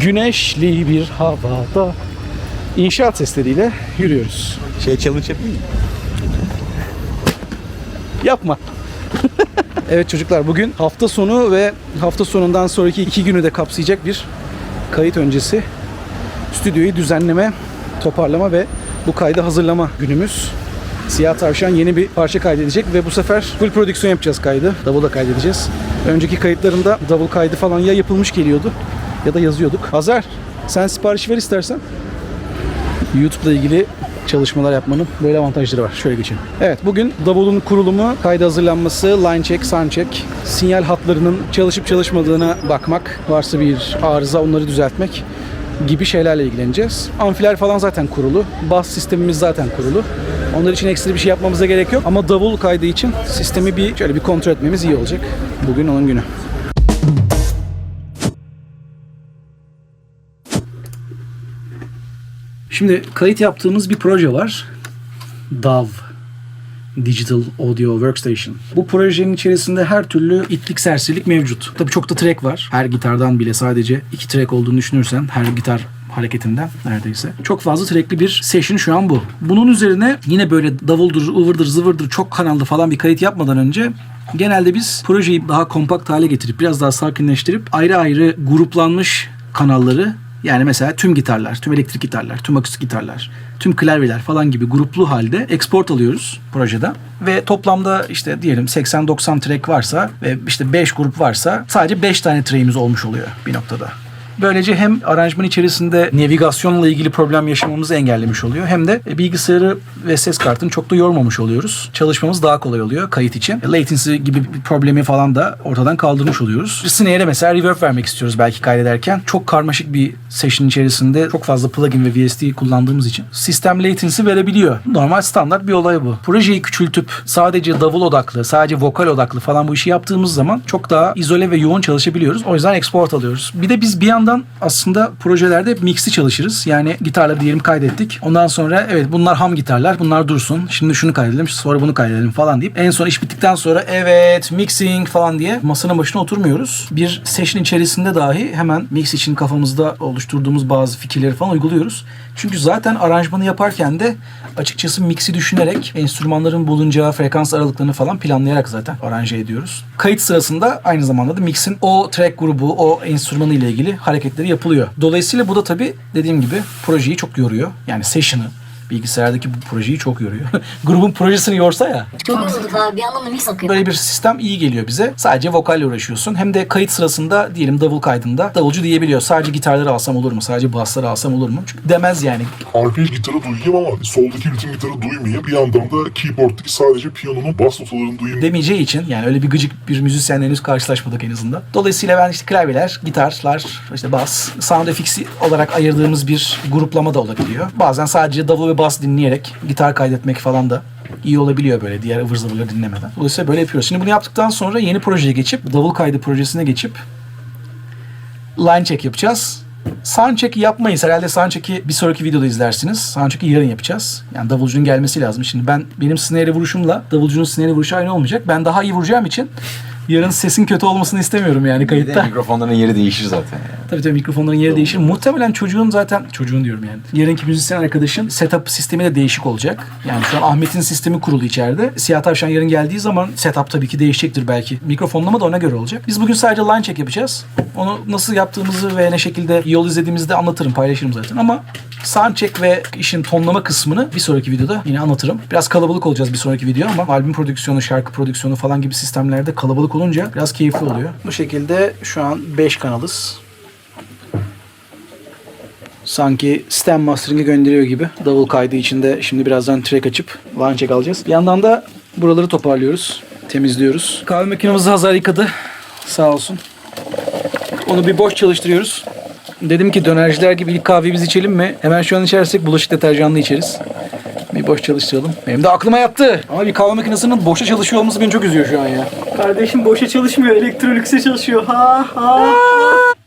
güneşli bir havada inşaat sesleriyle yürüyoruz. Şey challenge yapayım mı? Yapma. evet çocuklar bugün hafta sonu ve hafta sonundan sonraki iki günü de kapsayacak bir kayıt öncesi stüdyoyu düzenleme, toparlama ve bu kaydı hazırlama günümüz. Siyah Tavşan yeni bir parça kaydedecek ve bu sefer full prodüksiyon yapacağız kaydı. Davulda kaydedeceğiz. Önceki kayıtlarında davul kaydı falan ya yapılmış geliyordu ya da yazıyorduk. Hazar sen sipariş ver istersen. YouTube'la ilgili çalışmalar yapmanın böyle avantajları var. Şöyle geçelim. Evet bugün davulun kurulumu, kayda hazırlanması, line check, sound check, sinyal hatlarının çalışıp çalışmadığına bakmak, varsa bir arıza onları düzeltmek gibi şeylerle ilgileneceğiz. Amfiler falan zaten kurulu. Bas sistemimiz zaten kurulu. Onlar için ekstra bir şey yapmamıza gerek yok. Ama davul kaydı için sistemi bir şöyle bir kontrol etmemiz iyi olacak. Bugün onun günü. Şimdi kayıt yaptığımız bir proje var. DAW Digital Audio Workstation. Bu projenin içerisinde her türlü itlik sersilik mevcut. Tabii çok da track var. Her gitardan bile sadece iki track olduğunu düşünürsen her gitar hareketinden neredeyse. Çok fazla trackli bir session şu an bu. Bunun üzerine yine böyle davuldur, ıvırdır, zıvırdır çok kanallı falan bir kayıt yapmadan önce genelde biz projeyi daha kompakt hale getirip biraz daha sakinleştirip ayrı ayrı gruplanmış kanalları yani mesela tüm gitarlar, tüm elektrik gitarlar, tüm akustik gitarlar, tüm klavyeler falan gibi gruplu halde export alıyoruz projede. Ve toplamda işte diyelim 80-90 track varsa ve işte 5 grup varsa sadece 5 tane track'imiz olmuş oluyor bir noktada. Böylece hem aranjman içerisinde navigasyonla ilgili problem yaşamamızı engellemiş oluyor hem de bilgisayarı ve ses kartını çok da yormamış oluyoruz. Çalışmamız daha kolay oluyor kayıt için. Latency gibi bir problemi falan da ortadan kaldırmış oluyoruz. Snare'e mesela reverb vermek istiyoruz belki kaydederken. Çok karmaşık bir session içerisinde çok fazla plugin ve VST kullandığımız için sistem latency verebiliyor. Normal standart bir olay bu. Projeyi küçültüp sadece davul odaklı, sadece vokal odaklı falan bu işi yaptığımız zaman çok daha izole ve yoğun çalışabiliyoruz. O yüzden export alıyoruz. Bir de biz bir yandan aslında projelerde hep mixli çalışırız. Yani gitarla diyelim kaydettik. Ondan sonra evet bunlar ham gitarlar. Bunlar dursun. Şimdi şunu kaydedelim. Sonra bunu kaydedelim falan deyip en son iş bittikten sonra evet mixing falan diye masanın başına oturmuyoruz. Bir session içerisinde dahi hemen mix için kafamızda oluşturduğumuz bazı fikirleri falan uyguluyoruz. Çünkü zaten aranjmanı yaparken de açıkçası mixi düşünerek enstrümanların bulunacağı frekans aralıklarını falan planlayarak zaten aranje ediyoruz. Kayıt sırasında aynı zamanda da mixin o track grubu, o enstrümanı ile ilgili hareketleri yapılıyor. Dolayısıyla bu da tabii dediğim gibi projeyi çok yoruyor. Yani session'ı bilgisayardaki bu projeyi çok yoruyor. Grubun projesini yorsa ya. Çok yorulduk abi bir yandan da mix akıyor. Böyle bir sistem iyi geliyor bize. Sadece vokalle uğraşıyorsun. Hem de kayıt sırasında diyelim davul kaydında davulcu diyebiliyor. Sadece gitarları alsam olur mu? Sadece bassları alsam olur mu? Çünkü demez yani. Arpej gitarı duyayım ama soldaki ritim gitarı duymayayım. Bir yandan da keyboard'daki sadece piyanonun bas notalarını duyayım. demeyeceği için yani öyle bir gıcık bir müzisyenle henüz karşılaşmadık en azından. Dolayısıyla ben işte klavyeler, gitarlar, işte bas, sound effects'i olarak ayırdığımız bir gruplama da olabiliyor. Bazen sadece davul ve bas dinleyerek gitar kaydetmek falan da iyi olabiliyor böyle diğer ıvır zıvırları dinlemeden. Dolayısıyla böyle yapıyoruz. Şimdi bunu yaptıktan sonra yeni projeye geçip, davul kaydı projesine geçip line check yapacağız. Soundcheck'i yapmayız. Herhalde soundcheck'i bir sonraki videoda izlersiniz. Soundcheck'i yarın yapacağız. Yani davulcunun gelmesi lazım. Şimdi ben benim snare vuruşumla davulcunun snare vuruşu aynı olmayacak. Ben daha iyi vuracağım için yarın sesin kötü olmasını istemiyorum yani Bir de kayıtta. mikrofonların yeri değişir zaten. Yani. Tabii tabii mikrofonların yeri değişir. Muhtemelen çocuğun zaten çocuğun diyorum yani. Yarınki müzisyen arkadaşın setup sistemi de değişik olacak. Yani şu an Ahmet'in sistemi kurulu içeride. Siyah Tavşan yarın geldiği zaman setup tabii ki değişecektir belki. Mikrofonlama da ona göre olacak. Biz bugün sadece line check yapacağız. Onu nasıl yaptığımızı ve ne şekilde yol izlediğimizi de anlatırım, paylaşırım zaten. Ama sound check ve işin tonlama kısmını bir sonraki videoda yine anlatırım. Biraz kalabalık olacağız bir sonraki video ama albüm prodüksiyonu, şarkı prodüksiyonu falan gibi sistemlerde kalabalık olunca biraz keyifli oluyor. Bu şekilde şu an 5 kanalız sanki stem mastering'e gönderiyor gibi. Davul kaydı içinde şimdi birazdan track açıp line check alacağız. Bir yandan da buraları toparlıyoruz, temizliyoruz. Kahve makinemizi Hazar yıkadı. Sağ olsun. Onu bir boş çalıştırıyoruz. Dedim ki dönerciler gibi ilk kahveyi biz içelim mi? Hemen şu an içersek bulaşık deterjanlı içeriz. Bir boş çalıştıralım. Benim de aklıma yattı. Ama bir kahve makinesinin boşa çalışıyor olması beni çok üzüyor şu an ya. Kardeşim boşa çalışmıyor, elektronikse çalışıyor. Ha ha.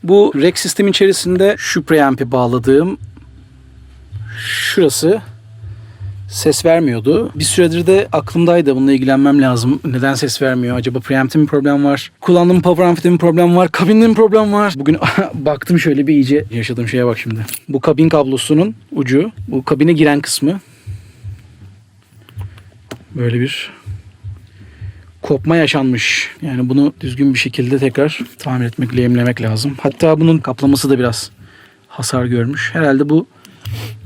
Bu rack sistem içerisinde şu preamp'i bağladığım şurası ses vermiyordu. Bir süredir de aklımdaydı bununla ilgilenmem lazım. Neden ses vermiyor? Acaba preamp'te mi problem var? Kullandığım power amfide mi problem var? Kabinde mi problem var? Bugün baktım şöyle bir iyice yaşadığım şeye bak şimdi. Bu kabin kablosunun ucu. Bu kabine giren kısmı. Böyle bir kopma yaşanmış. Yani bunu düzgün bir şekilde tekrar tamir etmek, lehimlemek lazım. Hatta bunun kaplaması da biraz hasar görmüş. Herhalde bu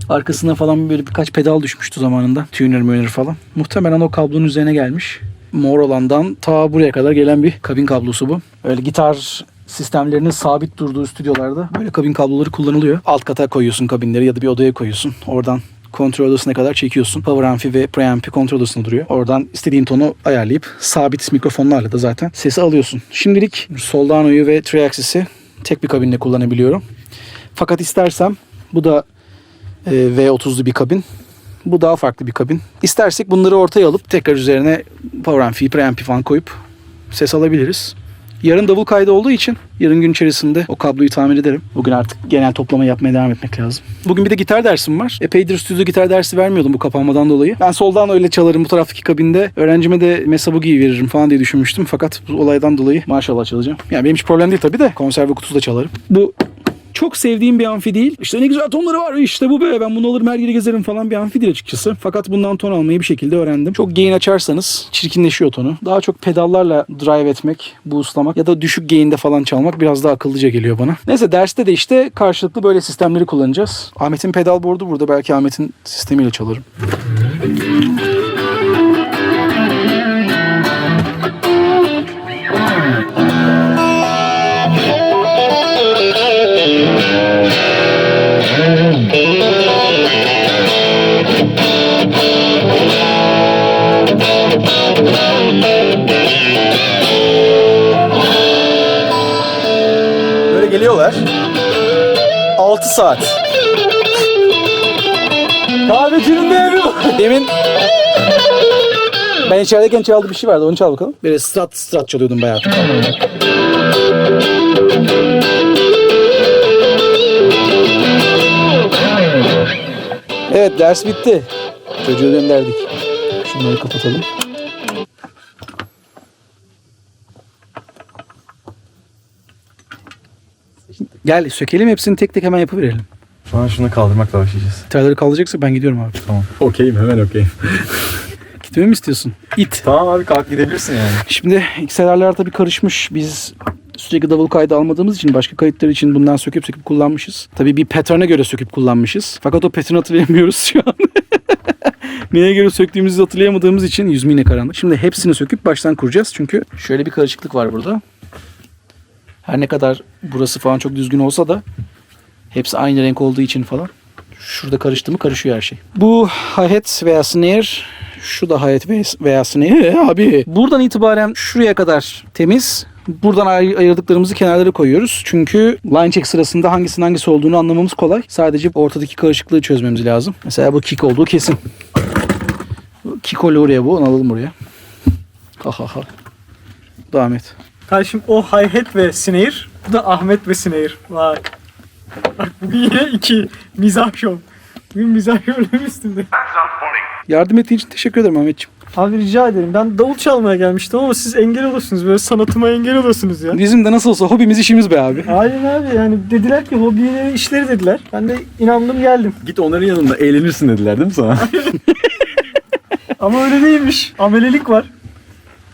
arkasına falan böyle birkaç pedal düşmüştü zamanında. Tuner müner falan. Muhtemelen o kablonun üzerine gelmiş. Mor olandan ta buraya kadar gelen bir kabin kablosu bu. Öyle gitar sistemlerinin sabit durduğu stüdyolarda böyle kabin kabloları kullanılıyor. Alt kata koyuyorsun kabinleri ya da bir odaya koyuyorsun. Oradan kontrol odasına kadar çekiyorsun. Power amfi ve preampi kontrol odasında duruyor. Oradan istediğin tonu ayarlayıp sabit mikrofonlarla da zaten sesi alıyorsun. Şimdilik Soldano'yu ve Triaxis'i tek bir kabinle kullanabiliyorum. Fakat istersem bu da e, V30'lu bir kabin. Bu daha farklı bir kabin. İstersek bunları ortaya alıp tekrar üzerine power amfi, preampi falan koyup ses alabiliriz. Yarın davul kaydı olduğu için yarın gün içerisinde o kabloyu tamir ederim. Bugün artık genel toplama yapmaya devam etmek lazım. Bugün bir de gitar dersim var. Epeydir stüdyo gitar dersi vermiyordum bu kapanmadan dolayı. Ben soldan öyle çalarım bu taraftaki kabinde. Öğrencime de Mesa Boogie'yi veririm falan diye düşünmüştüm. Fakat bu olaydan dolayı maşallah çalacağım. Yani benim hiç problem değil tabii de konserve kutusu da çalarım. Bu çok sevdiğim bir amfi değil. İşte ne güzel tonları var işte bu be ben bunu alırım her yere gezerim falan bir amfi değil açıkçası. Fakat bundan ton almayı bir şekilde öğrendim. Çok gain açarsanız çirkinleşiyor tonu. Daha çok pedallarla drive etmek, boostlamak ya da düşük gain'de falan çalmak biraz daha akıllıca geliyor bana. Neyse derste de işte karşılıklı böyle sistemleri kullanacağız. Ahmet'in pedal board'u burada belki Ahmet'in sistemiyle çalarım. Geliyorlar. 6 saat. Kahvecinin evi bu. Demin ben içerideyken çaldığı bir şey vardı. Onu çal bakalım. Böyle strat strat çalıyordum bayağı. Evet ders bitti. Çocuğu gönderdik. Şunları kapatalım. Gel sökelim hepsini tek tek hemen yapıverelim. Şu an şunu kaldırmakla başlayacağız. Gitarları kaldıracaksa ben gidiyorum abi. Tamam. Okeyim hemen okeyim. Gitmemi mi istiyorsun? İt. tamam abi kalk gidebilirsin yani. Şimdi XLR'ler tabii karışmış. Biz sürekli davul kaydı almadığımız için başka kayıtlar için bundan söküp söküp kullanmışız. Tabii bir pattern'e göre söküp kullanmışız. Fakat o pattern'ı hatırlayamıyoruz şu an. Neye göre söktüğümüzü hatırlayamadığımız için yüz mine karanlık. Şimdi hepsini söküp baştan kuracağız. Çünkü şöyle bir karışıklık var burada. Her ne kadar burası falan çok düzgün olsa da hepsi aynı renk olduğu için falan şurada karıştı mı karışıyor her şey. Bu hi-hat veya snare şu da ve- veya snare abi. Buradan itibaren şuraya kadar temiz. Buradan ay- ayırdıklarımızı kenarlara koyuyoruz. Çünkü line check sırasında hangisinin hangisi olduğunu anlamamız kolay. Sadece ortadaki karışıklığı çözmemiz lazım. Mesela bu kick olduğu kesin. Oluyor oraya bu. Onu alalım buraya. Ha ha ha. Devam et. Kardeşim o hi-hat ve snare. Bu da Ahmet ve snare. Bak. Bak bugün yine iki mizah şov. Bugün mizah şovların üstünde. Yardım ettiğin için teşekkür ederim Ahmetciğim. Abi rica ederim. Ben davul çalmaya gelmiştim ama siz engel olursunuz. Böyle sanatıma engel olursunuz ya. Bizim de nasıl olsa hobimiz işimiz be abi. Aynen abi yani dediler ki hobileri işleri dediler. Ben de inandım geldim. Git onların yanında eğlenirsin dediler değil mi sana? Ama öyle değilmiş. Amelelik var.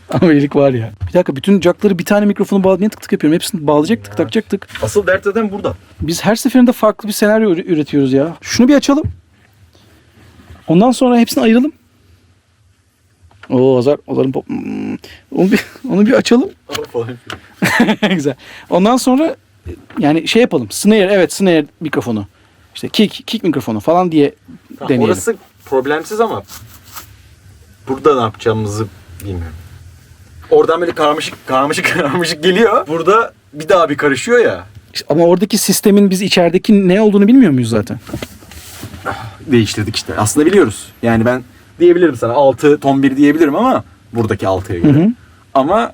Amelilik var ya. Bir dakika bütün jackları bir tane mikrofonu bağlı niye tık tık yapıyorum? Hepsini bağlayacaktık, takacaktık. Asıl dert zaten burada. Biz her seferinde farklı bir senaryo üre- üretiyoruz ya. Şunu bir açalım. Ondan sonra hepsini ayıralım. Oo azar, azarın pop. Hmm. Onu bir, onu bir açalım. Güzel. Ondan sonra yani şey yapalım. Snare, evet snare mikrofonu. İşte kick, kick mikrofonu falan diye deneyelim. Orası problemsiz ama burada ne yapacağımızı bilmiyorum. Oradan böyle karmaşık karmaşık karmaşık geliyor. Burada bir daha bir karışıyor ya. Ama oradaki sistemin biz içerideki ne olduğunu bilmiyor muyuz zaten? Değiştirdik işte. Aslında biliyoruz. Yani ben diyebilirim sana 6 ton 1 diyebilirim ama buradaki 6'ya göre. Hı hı. Ama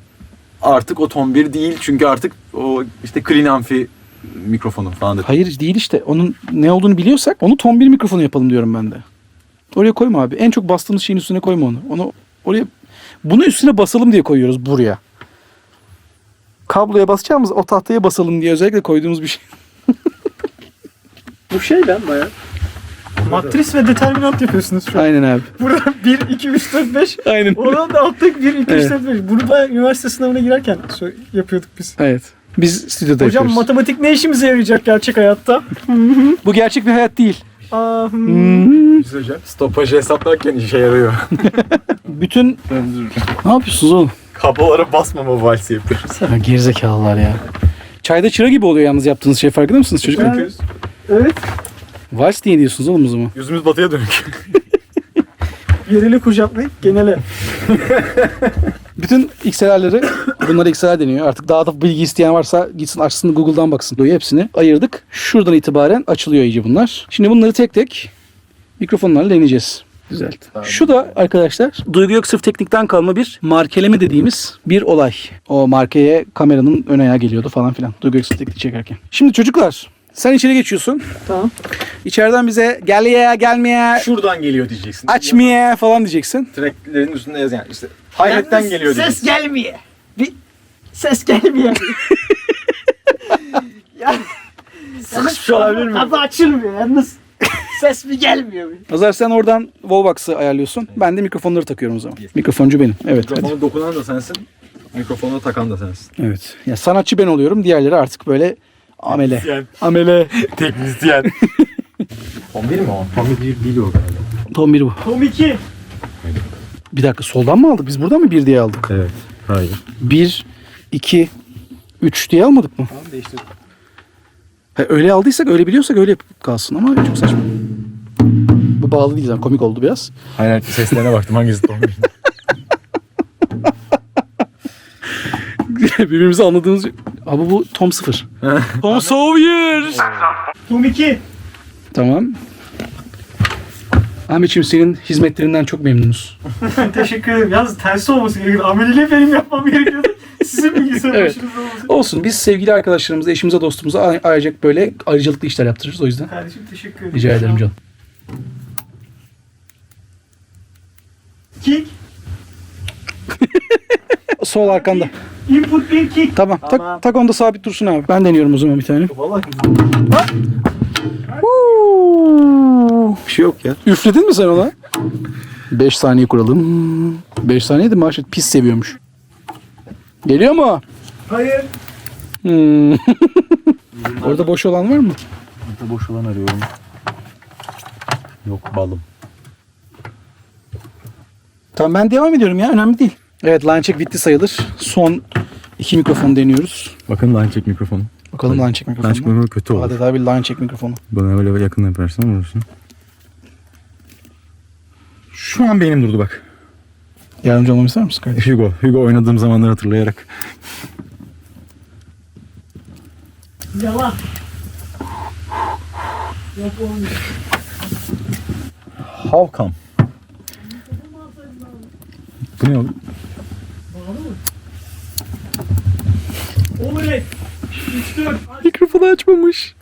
artık o ton 1 değil çünkü artık o işte clean amfi mikrofonu falan. Hayır değil işte. Onun ne olduğunu biliyorsak onu ton bir mikrofonu yapalım diyorum ben de. Oraya koyma abi. En çok bastığımız şeyin üstüne koyma onu. Onu oraya bunu üstüne basalım diye koyuyoruz buraya. Kabloya basacağımız o tahtaya basalım diye özellikle koyduğumuz bir şey. Bu şey lan baya. Matris ve determinant yapıyorsunuz şu an. Aynen abi. Burada 1, 2, 3, 4, 5. Aynen. Oradan da alttaki 1, 2, 3, Evet. 4, 5. Bunu da üniversite sınavına girerken yapıyorduk biz. Evet. Biz stüdyoda Hocam yapıyoruz. matematik ne işimize yarayacak gerçek hayatta? Bu gerçek bir hayat değil. Güzel hocam. Stopajı hesaplarken işe yarıyor. Bütün... Ne yapıyorsunuz oğlum? Kablolara basmama valsi yapıyoruz. Ha, gerizekalılar ya. Çayda çıra gibi oluyor yalnız yaptığınız şey farkında mısınız çocuklar? Evet. Evet. Vals diye diyorsunuz oğlum o zaman. Yüzümüz batıya dönük. Yereli kucaklayıp genele. Bütün XLR'leri, bunlara XLR deniyor. Artık daha da bilgi isteyen varsa gitsin açsın Google'dan baksın. Diyor hepsini ayırdık. Şuradan itibaren açılıyor iyice bunlar. Şimdi bunları tek tek mikrofonlarla deneyeceğiz. Güzel. Şu da arkadaşlar Duygu Göksırf Teknik'ten kalma bir markeleme dediğimiz bir olay. O markeye kameranın ön ayağı geliyordu falan filan. Duygu Göksırf Teknik çekerken. Şimdi çocuklar sen içeri geçiyorsun. Tamam. İçeriden bize gel ya gelmeye Şuradan geliyor diyeceksin. açmaya falan diyeceksin. Tracklerin üstünde yazan yani işte hi-hat'ten geliyor Ses diyeceksin. gelmiyor. Ses gelmiyor. ya Sıkışmış olabilir mi? kapı açılmıyor yalnız. Ses mi gelmiyor? Azar sen oradan Wallbox'ı ayarlıyorsun. Ben de mikrofonları takıyorum o zaman. Mikrofoncu benim. Evet. hadi. Mikrofonu dokunan da sensin. Mikrofonu takan da sensin. Evet. Ya sanatçı ben oluyorum. Diğerleri artık böyle amele. Yani Amele. teknisyen. 11 mi o? 11 değil, değil o galiba. Tom bir bu. Tom 2. Bir dakika soldan mı aldık? Biz buradan mı bir diye aldık? Evet. Hayır. Bir, iki, üç diye almadık mı? Tamam değiştirdim. Ha, öyle aldıysak öyle biliyorsak öyle yapıp kalsın ama çok saçma. Bu bağlı değil zaten komik oldu biraz. Aynen seslerine baktım hangisi Tom Birbirimizi anladığımız... Abi bu Tom sıfır. Tom Sawyer. Tom 2. Tamam. Ahmetciğim senin hizmetlerinden çok memnunuz. Teşekkür ederim. Yalnız tersi olması gerekiyordu. Ameliyle benim yapmam gerekiyordu. Sizin bilgisayar Evet. başınızda. Olsun biz sevgili arkadaşlarımıza, eşimize, dostumuza a- ayrıca böyle ayrıcalıklı işler yaptırırız o yüzden. Kardeşim teşekkür ederim. Rica ederim canım. Kick. Sol arkanda. Input bir kick. Tamam. Tak, tak onda sabit dursun abi. Ben deniyorum o zaman bir tane. Vallahi Huu. bir şey yok ya. Üfledin mi sen ona? 5 saniye kuralım. 5 saniye de maaşet pis seviyormuş. Geliyor mu? Hayır. Hmm. Orada boş olan var mı? Burada boş olan arıyorum. Yok balım. Tamam ben devam ediyorum ya önemli değil. Evet line check bitti sayılır. Son iki mikrofon deniyoruz. Bakın line check mikrofonu. Bakalım line check mikrofonu. Line check mikrofonu kötü olur. Adeta bir line check mikrofonu. Bana böyle yakın yaparsan vurursun. Şu an benim durdu bak. Yardımcı olmamı ister misin kardeşim? Hugo. Hugo oynadığım zamanları hatırlayarak. Yalan. Yok olmuyor. How come? Bu ne oğlum? Oley. 3 4. Mikrofonu açmamış.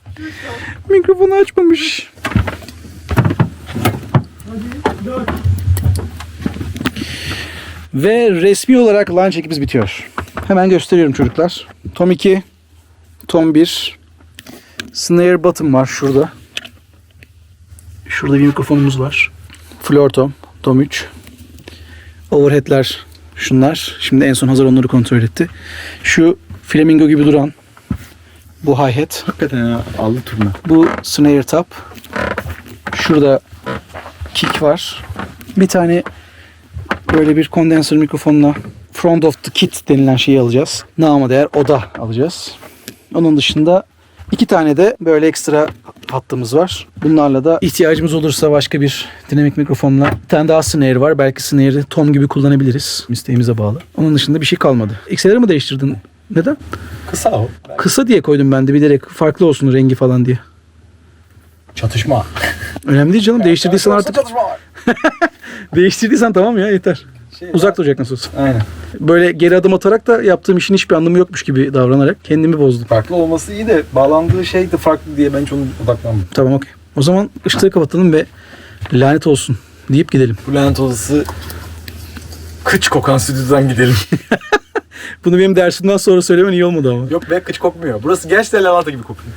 Mikrofonu açmamış. Hadi 4. Ve resmi olarak line check'imiz bitiyor. Hemen gösteriyorum çocuklar. Tom 2, Tom 1, snare bottom var şurada. Şurada bir mikrofonumuz var. Floor tom, tom 3. Overhead'ler şunlar. Şimdi en son hazır onları kontrol etti. Şu flamingo gibi duran bu hi-hat. Hakikaten ya. Aldı turna. Bu snare top. Şurada kick var. Bir tane böyle bir kondenser mikrofonla front of the kit denilen şeyi alacağız. Namı değer oda alacağız. Onun dışında iki tane de böyle ekstra hattımız var. Bunlarla da ihtiyacımız olursa başka bir dinamik mikrofonla bir tane daha snare var. Belki snare'i tom gibi kullanabiliriz. İsteğimize bağlı. Onun dışında bir şey kalmadı. XLR'ı mı değiştirdin? Neden? Kısa o. Kısa diye koydum ben de bilerek farklı olsun rengi falan diye. Çatışma. Önemli değil canım. Değiştirdiysen artık. Değiştirdiysen tamam ya yeter. Uzak duracak nasıl olsa. Aynen. Böyle geri adım atarak da yaptığım işin hiçbir anlamı yokmuş gibi davranarak kendimi bozdum. Farklı olması iyi de bağlandığı şey de farklı diye ben hiç ona odaklanmadım. Tamam okey. O zaman ışıkları kapatalım ve lanet olsun. deyip gidelim. Bu lanet olası kıç kokan stüdyodan gidelim. Bunu benim dersimden sonra söylemen iyi olmadı ama. Yok be kıç kokmuyor. Burası gerçekten lavanta gibi kokuyor.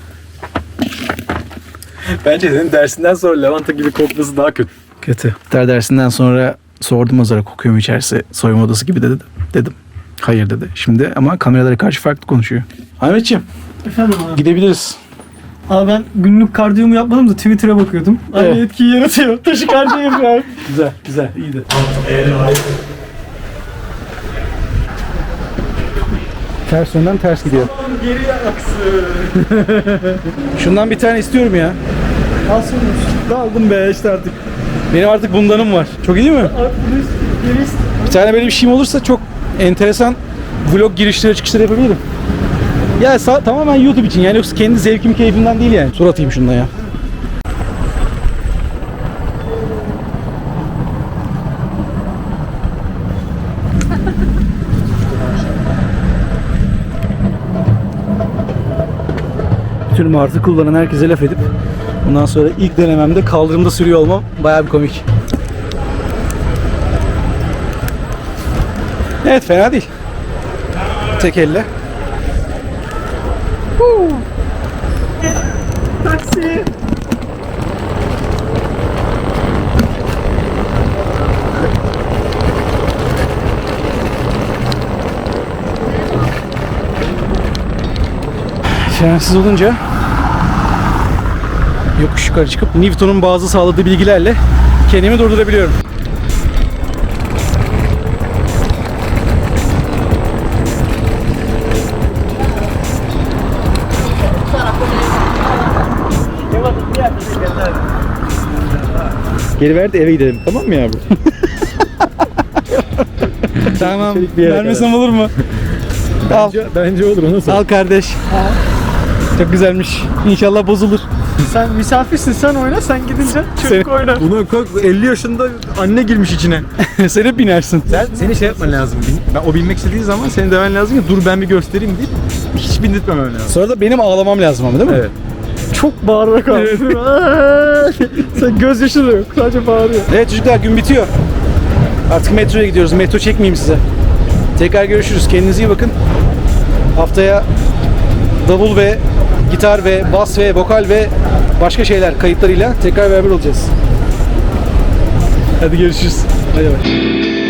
Bence senin dersinden sonra lavanta gibi kokması daha kötü. Kötü. Gitar dersinden sonra sordum Azar'a kokuyor mu içerisi soyunma odası gibi dedi. Dedim. Hayır dedi. Şimdi ama kameralara karşı farklı konuşuyor. Ahmetciğim Efendim abi. gidebiliriz. Abi ben günlük kardiyomu yapmadım da Twitter'a bakıyordum. Aynı Evet. etkiyi yaratıyor. Taşı kardiyo yapıyor abi. Güzel güzel iyiydi. Ters yönden ters gidiyor. Geriye aksın. Şundan bir tane istiyorum ya. Alsın Daldım be işte artık. Benim artık bundanım var. Çok iyi değil mi? Bir tane böyle bir şeyim olursa çok enteresan vlog girişleri çıkışları yapabilirim. Ya tamamen YouTube için yani yoksa kendi zevkim keyfimden değil yani. Sur atayım şundan ya. Bütün martı kullanan herkese laf edip bundan sonra ilk denememde kaldırımda sürüyor olmam bayağı bir komik. Evet fena değil. Tek elle. Taksi. Frensiz olunca yokuş yukarı çıkıp Newton'un bazı sağladığı bilgilerle kendimi durdurabiliyorum. Geri ver de eve gidelim tamam mı yavrum? tamam. Vermesem olur mu? Al. Bence olur o nasıl? Al kardeş. Çok güzelmiş. İnşallah bozulur. Sen misafirsin sen oyna sen gidince çocuk oynar. Bunu 50 yaşında anne girmiş içine. Sen hep binersin. Sen seni şey yapman lazım. Bin- Ben o binmek istediği zaman seni demen lazım ki dur ben bir göstereyim deyip hiç bindirtmemen lazım. Sonra da benim ağlamam lazım ama değil mi? Evet. Çok bağırarak abi. sen gözyaşı da yok. Sadece bağırıyor. Evet çocuklar gün bitiyor. Artık metroya gidiyoruz. Metro çekmeyeyim size. Tekrar görüşürüz. Kendinize iyi bakın. Haftaya davul ve gitar ve bas ve vokal ve başka şeyler kayıtlarıyla tekrar beraber olacağız. Hadi görüşürüz. Hadi bay.